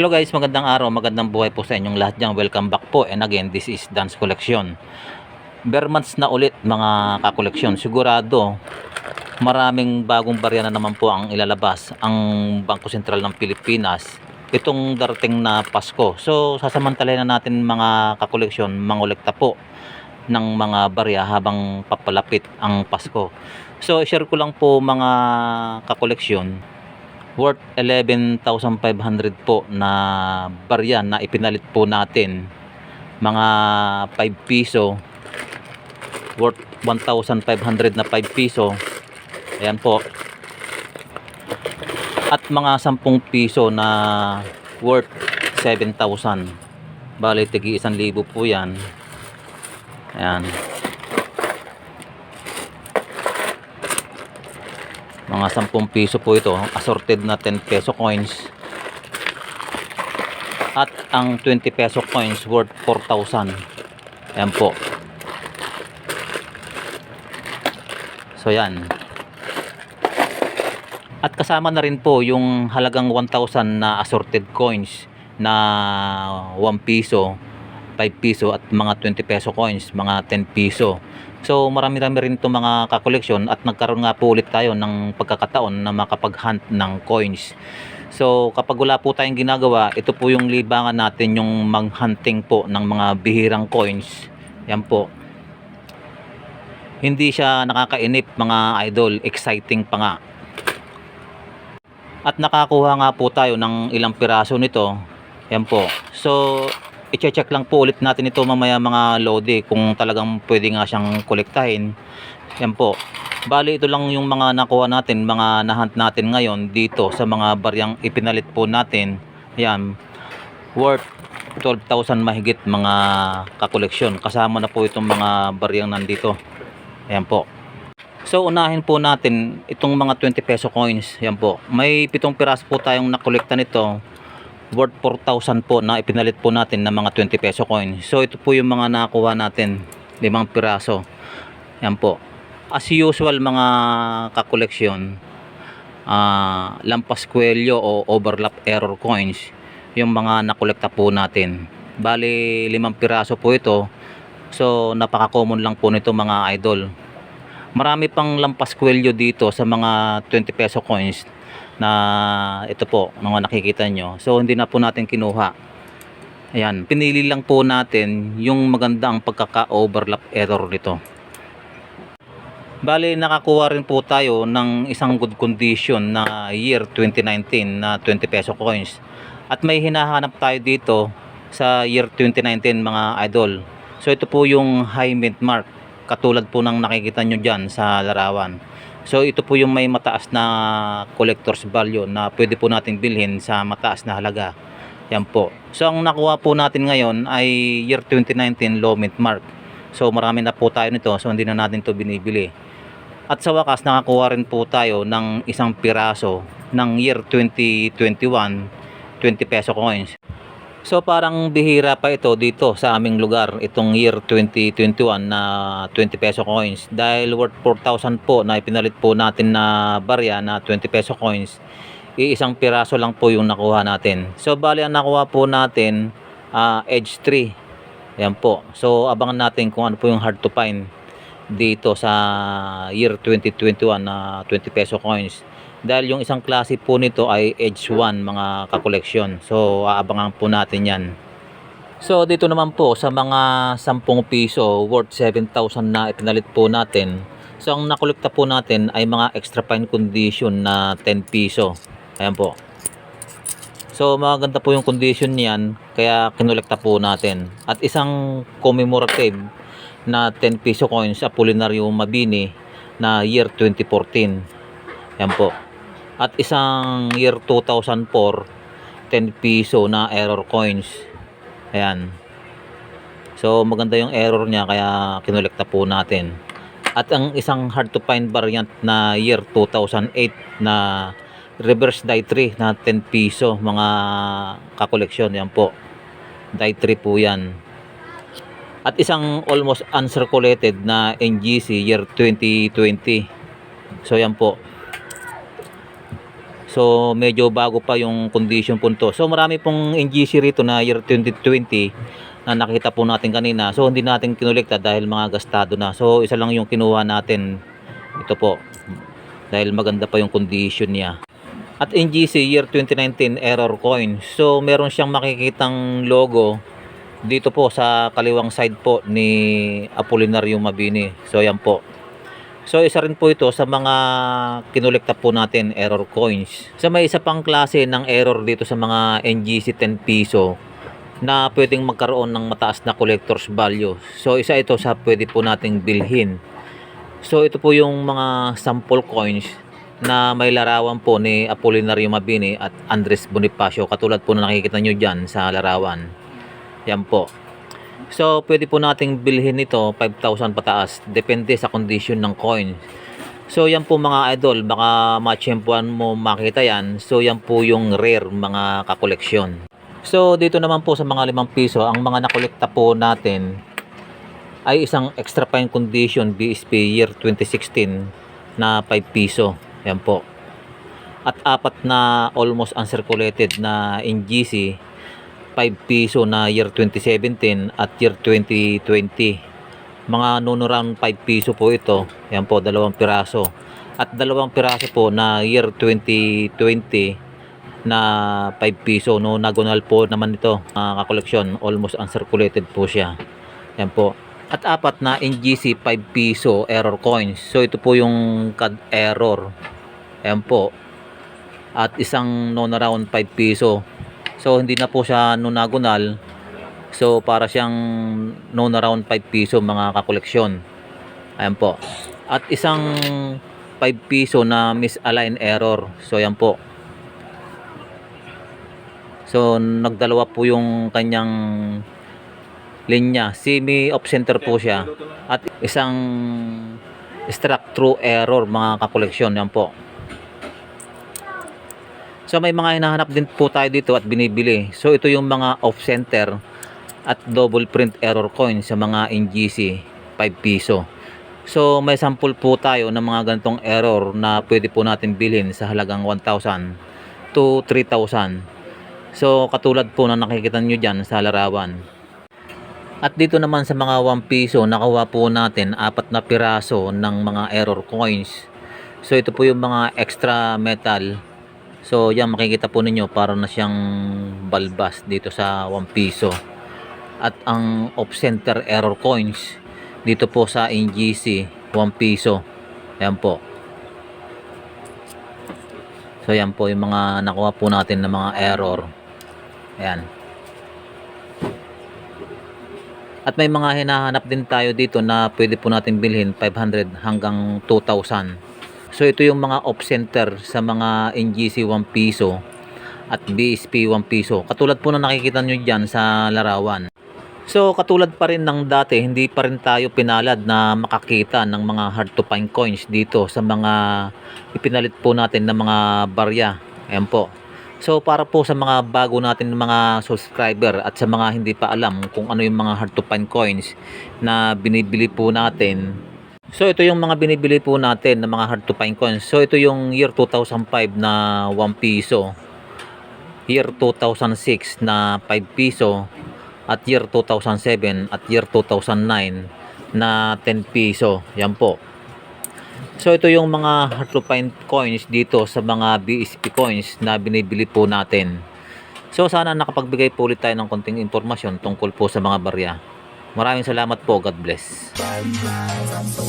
Hello guys, magandang araw, magandang buhay po sa inyong lahat dyan. Welcome back po. And again, this is Dance Collection. Bare months na ulit mga kakoleksyon. Sigurado, maraming bagong barya na naman po ang ilalabas ang Bangko Sentral ng Pilipinas itong darating na Pasko. So, sasamantalayan na natin mga kakoleksyon, mangolekta po ng mga barya habang papalapit ang Pasko. So, share ko lang po mga kakoleksyon worth 11,500 po na barya na ipinalit po natin. Mga 5 piso. Worth 1,500 na 5 piso. Ayan po. At mga 10 piso na worth 7,000 bali tigi 1,000 po yan. Ayan mga 10 piso po ito. Assorted na 10 peso coins. At ang 20 peso coins worth 4,000 ayan po. So yan. At kasama na rin po yung halagang 1,000 na assorted coins na 1 piso 5 piso at mga 20 peso coins mga 10 piso So marami-rami rin itong mga kakoleksyon at nagkaroon nga po ulit tayo ng pagkakataon na makapag-hunt ng coins. So kapag wala po tayong ginagawa, ito po yung libangan natin yung mag-hunting po ng mga bihirang coins. Yan po. Hindi siya nakakainip mga idol, exciting pa nga. At nakakuha nga po tayo ng ilang piraso nito. Yan po. So i-check lang po ulit natin ito mamaya mga lodi kung talagang pwede nga siyang kolektahin. Yan po. Bali ito lang yung mga nakuha natin mga nahunt natin ngayon dito sa mga baryang ipinalit po natin. Yan worth 12,000 mahigit mga kakoleksyon. Kasama na po itong mga baryang nandito. Yan po. So unahin po natin itong mga 20 peso coins. Yan po. May pitong piraso po tayong nakolekta nito worth 4,000 po na ipinalit po natin ng mga 20 peso coin. So ito po yung mga nakuha natin, limang piraso. Yan po. As usual mga kakoleksyon, uh, lampas kwelyo o overlap error coins, yung mga nakolekta po natin. Bali, limang piraso po ito. So napaka-common lang po nito mga idol. Marami pang lampas kwelyo dito sa mga 20 peso coins na ito po mga nakikita nyo. So hindi na po natin kinuha. Ayan pinili lang po natin yung maganda ang pagkaka-overlap error nito. Bali nakakuha rin po tayo ng isang good condition na year 2019 na 20 peso coins. At may hinahanap tayo dito sa year 2019 mga idol. So ito po yung high mint mark katulad po ng nakikita nyo dyan sa larawan So ito po yung may mataas na collector's value na pwede po nating bilhin sa mataas na halaga. Yan po. So ang nakuha po natin ngayon ay year 2019 low mint mark. So marami na po tayo nito so hindi na natin to binibili. At sa wakas nakakuha rin po tayo ng isang piraso ng year 2021 20 peso coins. So parang bihira pa ito dito sa aming lugar itong year 2021 na 20 peso coins dahil worth 4,000 po na ipinalit po natin na barya na 20 peso coins iisang piraso lang po yung nakuha natin. So bali ang nakuha po natin uh, edge 3 yan po. So abangan natin kung ano po yung hard to find dito sa year 2021 na 20 peso coins dahil yung isang klase po nito ay Edge 1 mga kakoleksyon. So aabangan po natin yan. So dito naman po sa mga 10 piso worth 7,000 na ipinalit po natin. So ang nakolekta po natin ay mga extra fine condition na 10 piso. Ayan po. So maganda po yung condition niyan kaya kinolekta po natin. At isang commemorative na 10 piso coins Apolinario Mabini na year 2014 yan po at isang year 2004 10 piso na error coins. Ayan. So maganda yung error niya kaya kinolekta po natin. At ang isang hard to find variant na year 2008 na reverse die 3 na 10 piso mga kakoleksyon yan po. Die 3 po yan. At isang almost uncirculated na NGC year 2020 so yan po So medyo bago pa yung condition po nito. So marami pong NGC rito na year 2020 na nakita po natin kanina. So hindi natin kinolekta dahil mga gastado na. So isa lang yung kinuha natin. Ito po. Dahil maganda pa yung condition niya. At NGC year 2019 error coin. So meron siyang makikitang logo dito po sa kaliwang side po ni Apolinario Mabini. So yan po. So isa rin po ito sa mga kinolekta po natin error coins. Sa may isa pang klase ng error dito sa mga NGC 10 piso na pwedeng magkaroon ng mataas na collector's value. So isa ito sa pwede po nating bilhin. So ito po yung mga sample coins na may larawan po ni Apolinario Mabini at Andres Bonifacio katulad po na nakikita nyo dyan sa larawan. Yan po. So, pwede po nating bilhin ito 5,000 pataas. Depende sa condition ng coin. So, yan po mga idol. Baka matsyempuan mo makita yan. So, yan po yung rare mga kakoleksyon. So, dito naman po sa mga 5 piso, ang mga nakolekta po natin ay isang extra fine condition BSP year 2016 na 5 piso. Yan po. At apat na almost uncirculated na NGC 5 piso na year 2017 at year 2020. Mga nono round 5 piso po ito. Yan po, dalawang piraso. At dalawang piraso po na year 2020 na 5 piso. No, nagunal po naman ito, mga kakoleksyon. Almost uncirculated po siya. Yan po. At apat na NGC 5 piso error coins. So ito po yung CAD error. Yan po. At isang nono round 5 piso So hindi na po siya nonagonal. So para siyang non around 5 piso mga kakoleksyon. Ayan po. At isang 5 piso na misalign error. So ayan po. So nagdalawa po yung kanyang linya. Semi off center po siya. At isang struck through error mga kakoleksyon. Yan po. So may mga hinahanap din po tayo dito at binibili. So ito yung mga off-center at double print error coin sa mga NGC 5 piso. So may sample po tayo ng mga ganitong error na pwede po natin bilhin sa halagang 1,000 to 3,000. So katulad po na nakikita nyo dyan sa larawan. At dito naman sa mga 1 piso, nakuha po natin apat na piraso ng mga error coins. So ito po yung mga extra metal So yan makikita po ninyo para na siyang balbas dito sa 1 piso. At ang off center error coins dito po sa NGC 1 piso. Ayan po. So yan po yung mga nakuha po natin ng mga error. Ayan. At may mga hinahanap din tayo dito na pwede po natin bilhin 500 hanggang 2,000. So ito yung mga off center sa mga NGC 1 piso at BSP 1 piso. Katulad po na nakikita nyo dyan sa larawan. So katulad pa rin ng dati, hindi pa rin tayo pinalad na makakita ng mga hard to find coins dito sa mga ipinalit po natin ng mga barya. Ayan po. So para po sa mga bago natin mga subscriber at sa mga hindi pa alam kung ano yung mga hard to find coins na binibili po natin So ito yung mga binibili po natin ng mga hard to find coins. So ito yung year 2005 na 1 piso. Year 2006 na 5 piso. At year 2007 at year 2009 na 10 piso. Yan po. So ito yung mga hard to find coins dito sa mga BSP coins na binibili po natin. So sana nakapagbigay po ulit tayo ng konting impormasyon tungkol po sa mga barya. Maraming salamat po. God bless. I'm so